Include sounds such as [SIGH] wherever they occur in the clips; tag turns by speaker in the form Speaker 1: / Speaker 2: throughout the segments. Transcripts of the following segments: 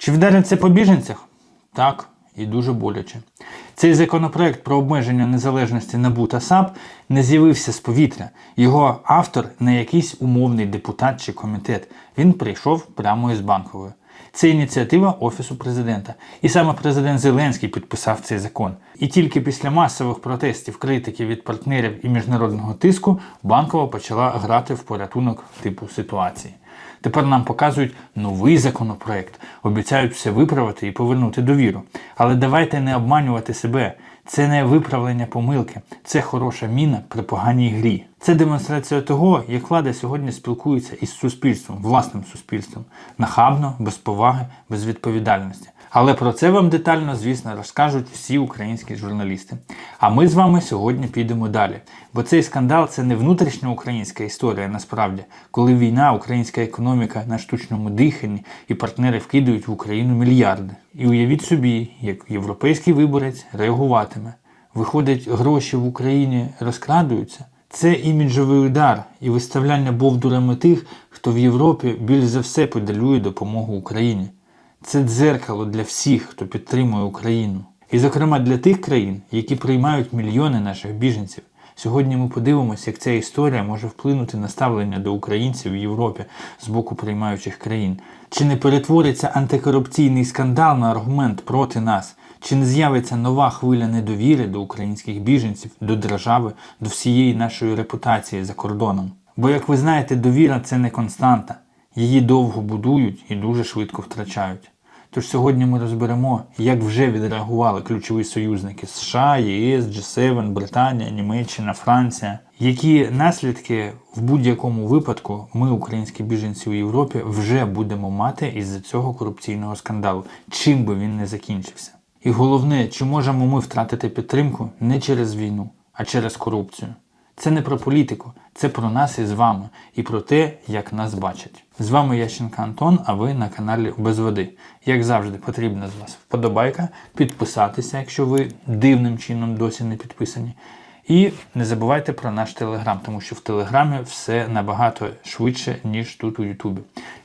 Speaker 1: Чи вдарить це по біженцях? Так, і дуже боляче. Цей законопроект про обмеження незалежності НАБУ та САП не з'явився з повітря. Його автор не якийсь умовний депутат чи комітет. Він прийшов прямо із банкової. Це ініціатива Офісу президента. І саме президент Зеленський підписав цей закон. І тільки після масових протестів, критики від партнерів і міжнародного тиску банкова почала грати в порятунок типу ситуації. Тепер нам показують новий законопроект, обіцяють все виправити і повернути довіру. Але давайте не обманювати себе. Це не виправлення помилки, це хороша міна при поганій грі. Це демонстрація того, як влада сьогодні спілкується із суспільством, власним суспільством, нахабно, без поваги, без відповідальності. Але про це вам детально, звісно, розкажуть всі українські журналісти. А ми з вами сьогодні підемо далі. Бо цей скандал це не внутрішня українська історія насправді, коли війна, українська економіка на штучному диханні і партнери вкидують в Україну мільярди. І уявіть собі, як європейський виборець реагуватиме. Виходить, гроші в Україні розкрадуються. Це іміджовий удар і виставляння бовдурами тих, хто в Європі більш за все подалює допомогу Україні. Це дзеркало для всіх, хто підтримує Україну. І, зокрема, для тих країн, які приймають мільйони наших біженців. Сьогодні ми подивимося, як ця історія може вплинути на ставлення до українців в Європі з боку приймаючих країн. Чи не перетвориться антикорупційний скандал на аргумент проти нас? Чи не з'явиться нова хвиля недовіри до українських біженців, до держави, до всієї нашої репутації за кордоном? Бо, як ви знаєте, довіра це не константа. Її довго будують і дуже швидко втрачають. Тож сьогодні ми розберемо, як вже відреагували ключові союзники США, ЄС, G7, Британія, Німеччина, Франція. Які наслідки в будь-якому випадку ми, українські біженці у Європі, вже будемо мати із-за цього корупційного скандалу, чим би він не закінчився? І головне, чи можемо ми втратити підтримку не через війну, а через корупцію? Це не про політику, це про нас із вами і про те, як нас бачать. З вами Ященко Антон, а ви на каналі Без води. Як завжди, потрібна з вас вподобайка, підписатися, якщо ви дивним чином досі не підписані. І не забувайте про наш телеграм, тому що в телеграмі все набагато швидше, ніж тут у Ютубі.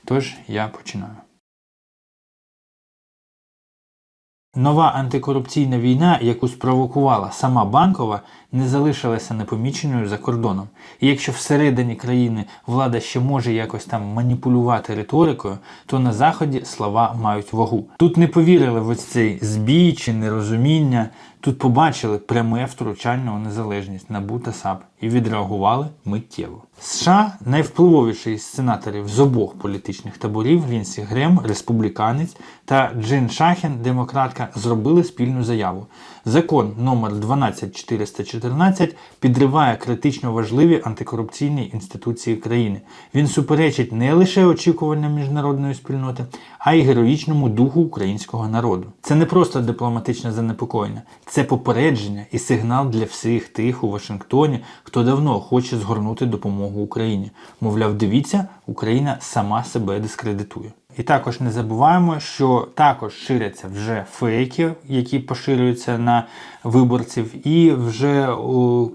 Speaker 1: Тож я починаю. Нова антикорупційна війна, яку спровокувала сама банкова, не залишилася непоміченою за кордоном. І якщо всередині країни влада ще може якось там маніпулювати риторикою, то на заході слова мають вагу. Тут не повірили в ось цей збій чи нерозуміння. Тут побачили пряме втручання у незалежність НАБУ та САП і відреагували миттєво. США найвпливовіший з сенаторів з обох політичних таборів Лінсі Грем, республіканець, та Джин Шахен, демократка, зробили спільну заяву. Закон номер 12414 підриває критично важливі антикорупційні інституції країни. Він суперечить не лише очікуванням міжнародної спільноти, а й героїчному духу українського народу. Це не просто дипломатичне занепокоєння, це попередження і сигнал для всіх тих у Вашингтоні, хто давно хоче згорнути допомогу Україні. Мовляв, дивіться, Україна сама себе дискредитує. І також не забуваємо, що також ширяться вже фейки, які поширюються на виборців, і вже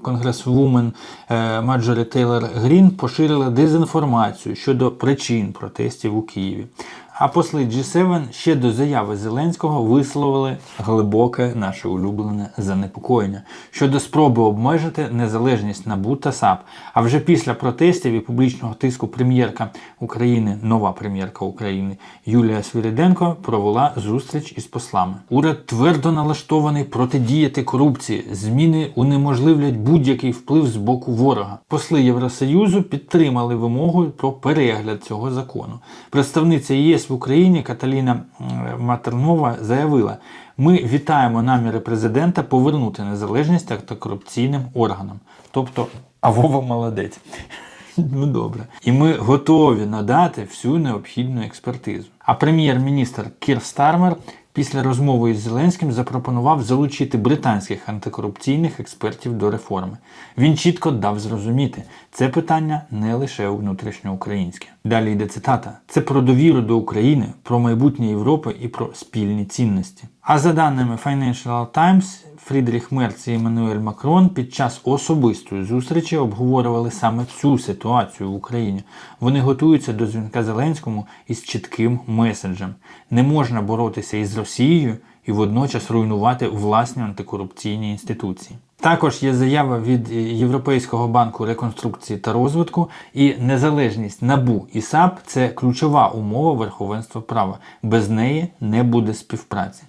Speaker 1: конгресвумен е, Маджорі Тейлор Грін поширила дезінформацію щодо причин протестів у Києві. А посли G7 ще до заяви Зеленського висловили глибоке наше улюблене занепокоєння щодо спроби обмежити незалежність НАБУ та САП. А вже після протестів і публічного тиску прем'єрка України, нова прем'єрка України Юлія Свіриденко провела зустріч із послами. Уряд твердо налаштований протидіяти корупції. Зміни унеможливлять будь-який вплив з боку ворога. Посли Євросоюзу підтримали вимогу про перегляд цього закону. Представниця ЄС в Україні Каталіна Матернова заявила: ми вітаємо наміри президента повернути незалежність антикорупційним органам. Тобто, а Вова молодець. [LAUGHS] Ну добре. І ми готові надати всю необхідну експертизу. А прем'єр-міністр Кір Стармер після розмови із Зеленським запропонував залучити британських антикорупційних експертів до реформи. Він чітко дав зрозуміти, це питання не лише внутрішньоукраїнське. Далі йде цитата: це про довіру до України, про майбутнє Європи і про спільні цінності. А за даними Financial Times, Фрідріх Мерц і Еммануель Макрон під час особистої зустрічі обговорювали саме цю ситуацію в Україні. Вони готуються до дзвінка Зеленському із чітким меседжем: не можна боротися із Росією і водночас руйнувати власні антикорупційні інституції. Також є заява від Європейського банку реконструкції та розвитку і незалежність НАБУ і САП це ключова умова верховенства права. Без неї не буде співпраці.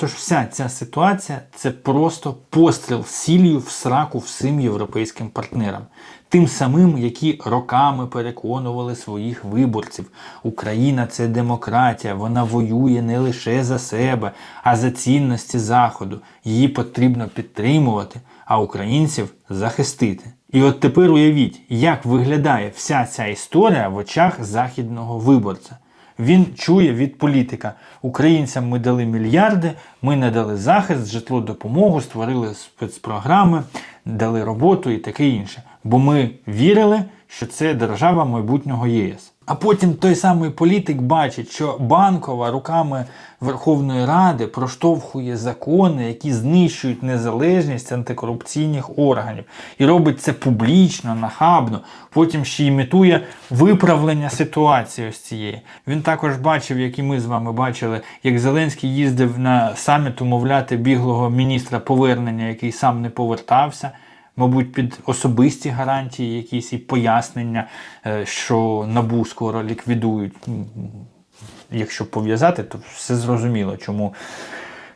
Speaker 1: Тож вся ця ситуація це просто постріл сіллю в сраку всім європейським партнерам, тим самим, які роками переконували своїх виборців. Україна це демократія, вона воює не лише за себе, а за цінності Заходу. Її потрібно підтримувати, а українців захистити. І от тепер уявіть, як виглядає вся ця історія в очах західного виборця. Він чує від політика: українцям ми дали мільярди, ми надали захист, житло, допомогу, створили спецпрограми, дали роботу і таке інше. Бо ми вірили, що це держава майбутнього ЄС. А потім той самий політик бачить, що банкова руками Верховної Ради проштовхує закони, які знищують незалежність антикорупційних органів, і робить це публічно, нахабно. Потім ще імітує виправлення ситуації ось цієї. Він також бачив, як і ми з вами бачили, як Зеленський їздив на саміт умовляти біглого міністра повернення, який сам не повертався мабуть, під особисті гарантії, якісь і пояснення, е, що набу скоро ліквідують. Якщо пов'язати, то все зрозуміло, чому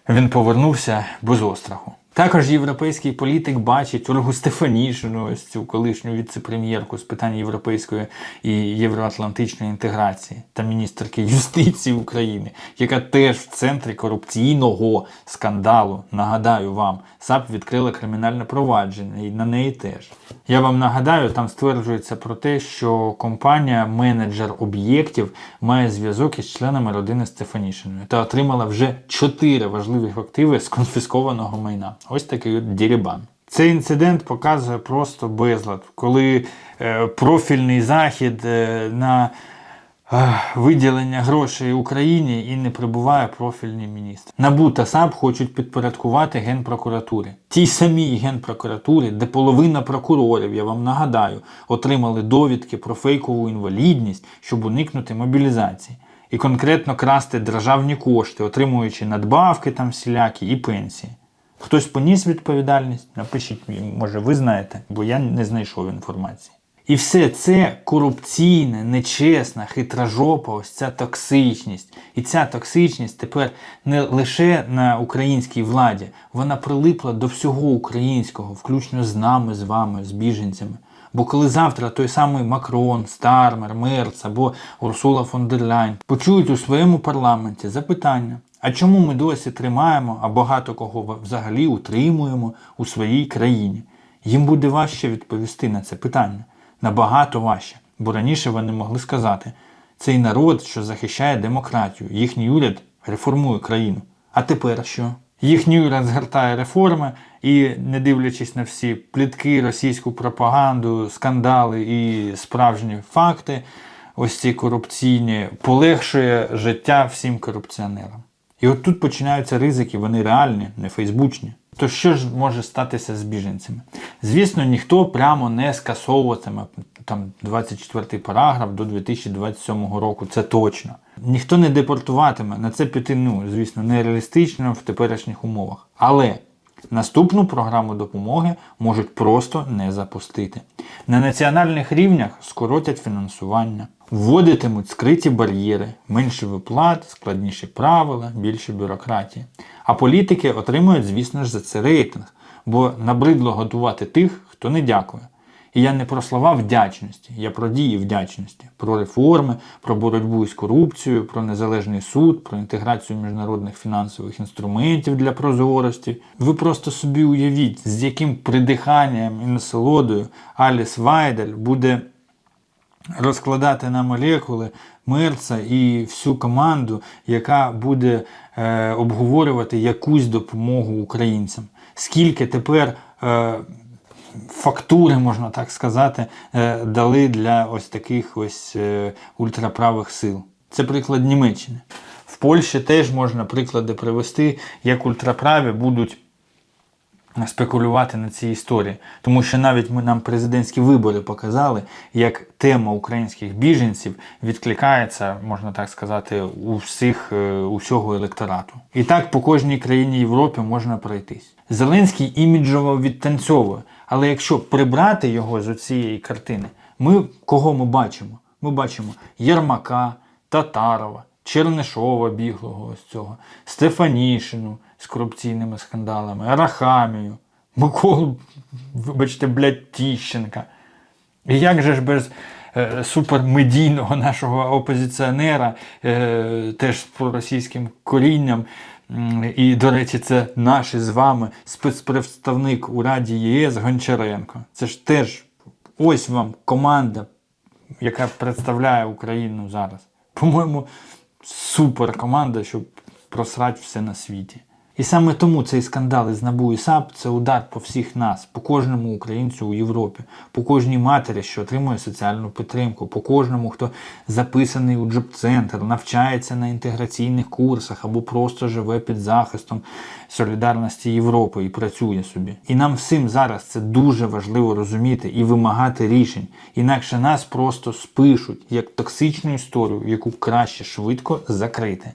Speaker 1: він повернувся без остраху. Також європейський політик бачить Ольгу Стефанішину, ось цю колишню віце-прем'єрку з питань європейської і євроатлантичної інтеграції та міністерки юстиції України, яка теж в центрі корупційного скандалу. Нагадаю вам, САП відкрила кримінальне провадження і на неї теж. Я вам нагадаю, там стверджується про те, що компанія менеджер об'єктів має зв'язок із членами родини Стефанішиної та отримала вже чотири важливих активи з конфіскованого майна. Ось такий от дірібан. Цей інцидент показує просто безлад, коли е, профільний захід е, на е, виділення грошей Україні і не прибуває профільний міністр. НАБУ та САП хочуть підпорядкувати Генпрокуратурі. Тій самій Генпрокуратурі, де половина прокурорів, я вам нагадаю, отримали довідки про фейкову інвалідність, щоб уникнути мобілізації. І конкретно красти державні кошти, отримуючи надбавки там всілякі і пенсії. Хтось поніс відповідальність? Напишіть, може, ви знаєте, бо я не знайшов інформації. І все це корупційне, нечесна, хитражопа, ось ця токсичність. І ця токсичність тепер не лише на українській владі, вона прилипла до всього українського, включно з нами, з вами, з біженцями. Бо коли завтра той самий Макрон, Стармер, Мерц або Урсула фон дер Ляйн почують у своєму парламенті запитання. А чому ми досі тримаємо, а багато кого взагалі утримуємо у своїй країні? Їм буде важче відповісти на це питання. Набагато важче. Бо раніше вони могли сказати, цей народ, що захищає демократію, їхній уряд реформує країну. А тепер що? Їхній уряд згортає реформи і, не дивлячись на всі плітки, російську пропаганду, скандали і справжні факти, ось ці корупційні, полегшує життя всім корупціонерам. І от тут починаються ризики, вони реальні, не фейсбучні. То що ж може статися з біженцями? Звісно, ніхто прямо не скасовуватиме там 24 параграф до 2027 року, це точно. Ніхто не депортуватиме. На це піти, ну, звісно, нереалістично в теперішніх умовах. Але наступну програму допомоги можуть просто не запустити. На національних рівнях скоротять фінансування. Вводитимуть скриті бар'єри, менше виплат, складніші правила, більше бюрократії. А політики отримують, звісно ж, за це рейтинг, бо набридло готувати тих, хто не дякує. І я не про слова вдячності, я про дії вдячності, про реформи, про боротьбу із корупцією, про незалежний суд, про інтеграцію міжнародних фінансових інструментів для прозорості. Ви просто собі уявіть, з яким придиханням і насолодою Аліс Вайдель буде розкладати на молекули Мерца і всю команду, яка буде е, обговорювати якусь допомогу українцям. Скільки тепер е, фактури, можна так сказати, е, дали для ось таких ось е, ультраправих сил. Це приклад Німеччини. В Польщі теж можна приклади привести, як ультраправі будуть спекулювати на цій історії. Тому що навіть ми нам президентські вибори показали, як тема українських біженців відкликається, можна так сказати, у всіх е, усього електорату. І так по кожній країні Європи можна пройтись. Зеленський іміджово відтанцьовує, але якщо прибрати його з цієї картини, ми кого ми бачимо? Ми бачимо Єрмака, Татарова, Чернишова біглого з цього, Стефанішину з корупційними скандалами, Арахамію, Миколу, вибачте, блядь, Тіщенка. І як же ж без е, супермедійного нашого опозиціонера, е, теж з проросійським корінням, і, до речі, це наш із вами спецпредставник у Раді ЄС Гончаренко. Це ж теж ось вам команда, яка представляє Україну зараз. По-моєму, супер команда, щоб просрати все на світі. І саме тому цей скандал із НАБУ і САП це удар по всіх нас, по кожному українцю у Європі, по кожній матері, що отримує соціальну підтримку, по кожному, хто записаний у джоб-центр, навчається на інтеграційних курсах або просто живе під захистом солідарності Європи і працює собі. І нам всім зараз це дуже важливо розуміти і вимагати рішень. Інакше нас просто спишуть як токсичну історію, яку краще швидко закрити.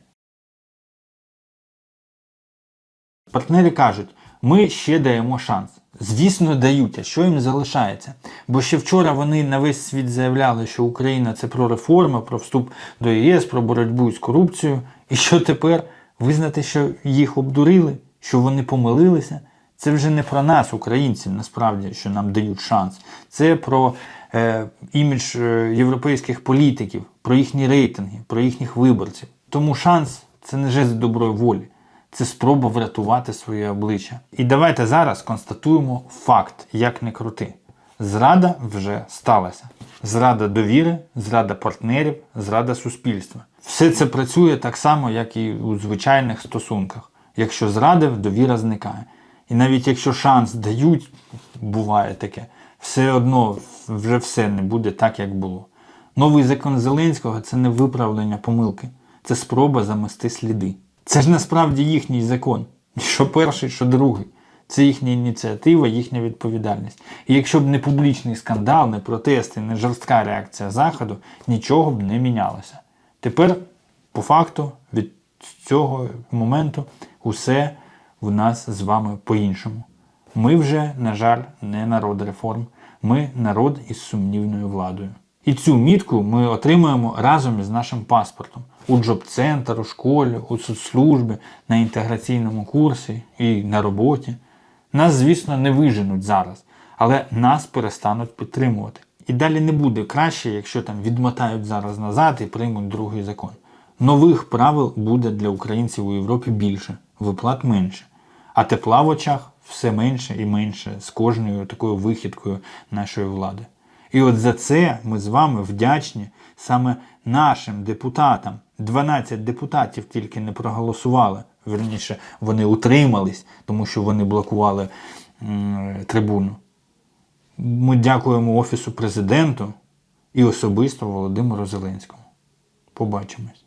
Speaker 1: Партнери кажуть, ми ще даємо шанс. Звісно, дають, а що їм залишається? Бо ще вчора вони на весь світ заявляли, що Україна це про реформи, про вступ до ЄС, про боротьбу з корупцією. І що тепер? Визнати, що їх обдурили, що вони помилилися. Це вже не про нас, українців, насправді, що нам дають шанс. Це про е, імідж е, європейських політиків, про їхні рейтинги, про їхніх виборців. Тому шанс це не жест доброї волі це спроба врятувати своє обличчя. І давайте зараз констатуємо факт, як не крути. Зрада вже сталася. Зрада довіри, зрада партнерів, зрада суспільства. Все це працює так само, як і у звичайних стосунках. Якщо зрадив, довіра зникає. І навіть якщо шанс дають, буває таке, все одно вже все не буде так, як було. Новий закон Зеленського це не виправлення помилки, це спроба замести сліди. Це ж насправді їхній закон. Що перший, що другий. Це їхня ініціатива, їхня відповідальність. І якщо б не публічний скандал, не протести, не жорстка реакція Заходу, нічого б не мінялося. Тепер, по факту, від цього моменту усе в нас з вами по-іншому. Ми вже, на жаль, не народ реформ, ми народ із сумнівною владою. І цю мітку ми отримуємо разом із нашим паспортом у джоб-центр, у школі, у соцслужбі, на інтеграційному курсі і на роботі. Нас, звісно, не виженуть зараз, але нас перестануть підтримувати. І далі не буде краще, якщо там відмотають зараз назад і приймуть другий закон. Нових правил буде для українців у Європі більше, виплат менше, а тепла в очах все менше і менше з кожною такою вихідкою нашої влади. І от за це ми з вами вдячні саме нашим депутатам. 12 депутатів тільки не проголосували. Верніше, вони утримались, тому що вони блокували трибуну. Ми дякуємо Офісу президенту і особисто Володимиру Зеленському. Побачимось.